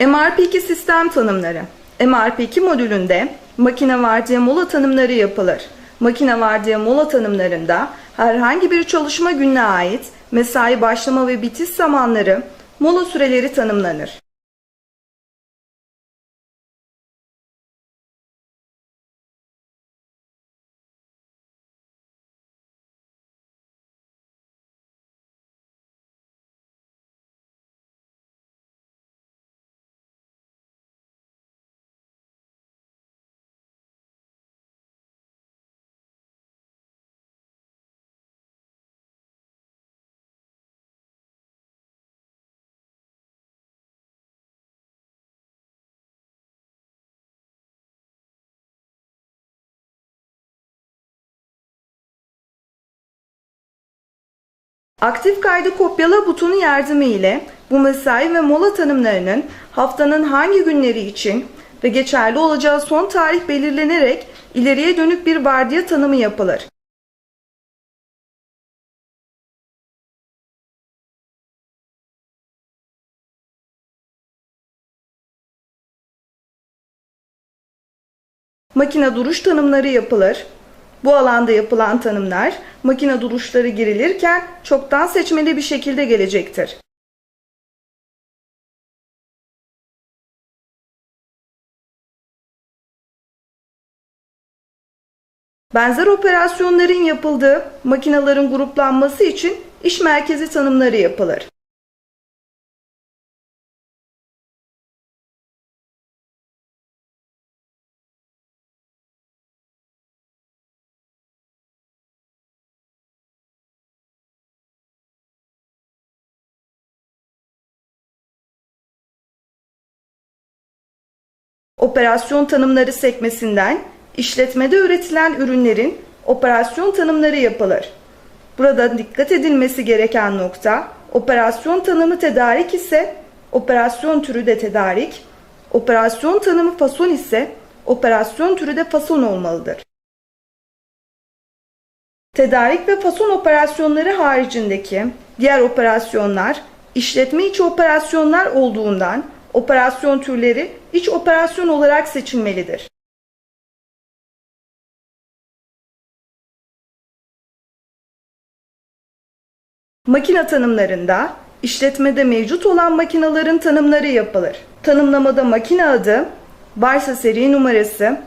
MRP2 sistem tanımları. MRP2 modülünde makine vardiya mola tanımları yapılır. Makine vardiya mola tanımlarında herhangi bir çalışma gününe ait mesai başlama ve bitiş zamanları, mola süreleri tanımlanır. Aktif kaydı kopyala butonu yardımı ile bu mesai ve mola tanımlarının haftanın hangi günleri için ve geçerli olacağı son tarih belirlenerek ileriye dönük bir vardiya tanımı yapılır. Makine duruş tanımları yapılır. Bu alanda yapılan tanımlar makine duruşları girilirken çoktan seçmeli bir şekilde gelecektir. Benzer operasyonların yapıldığı makinaların gruplanması için iş merkezi tanımları yapılır. Operasyon tanımları sekmesinden işletmede üretilen ürünlerin operasyon tanımları yapılır. Burada dikkat edilmesi gereken nokta operasyon tanımı tedarik ise operasyon türü de tedarik, operasyon tanımı fason ise operasyon türü de fason olmalıdır. Tedarik ve fason operasyonları haricindeki diğer operasyonlar işletme içi operasyonlar olduğundan operasyon türleri iç operasyon olarak seçilmelidir. Makine tanımlarında işletmede mevcut olan makinaların tanımları yapılır. Tanımlamada makine adı, varsa seri numarası,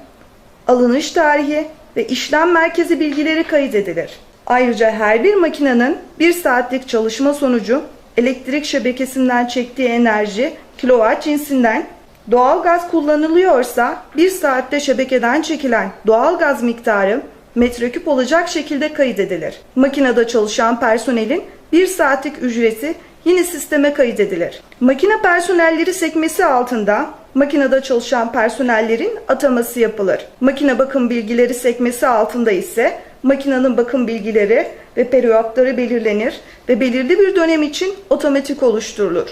alınış tarihi ve işlem merkezi bilgileri kaydedilir. Ayrıca her bir makinenin 1 saatlik çalışma sonucu elektrik şebekesinden çektiği enerji kilowatt cinsinden doğal gaz kullanılıyorsa 1 saatte şebekeden çekilen doğal gaz miktarı metreküp olacak şekilde kaydedilir. Makinede çalışan personelin 1 saatlik ücreti yine sisteme kaydedilir. Makine personelleri sekmesi altında makinede çalışan personellerin ataması yapılır. Makine bakım bilgileri sekmesi altında ise makinenin bakım bilgileri ve periyotları belirlenir ve belirli bir dönem için otomatik oluşturulur.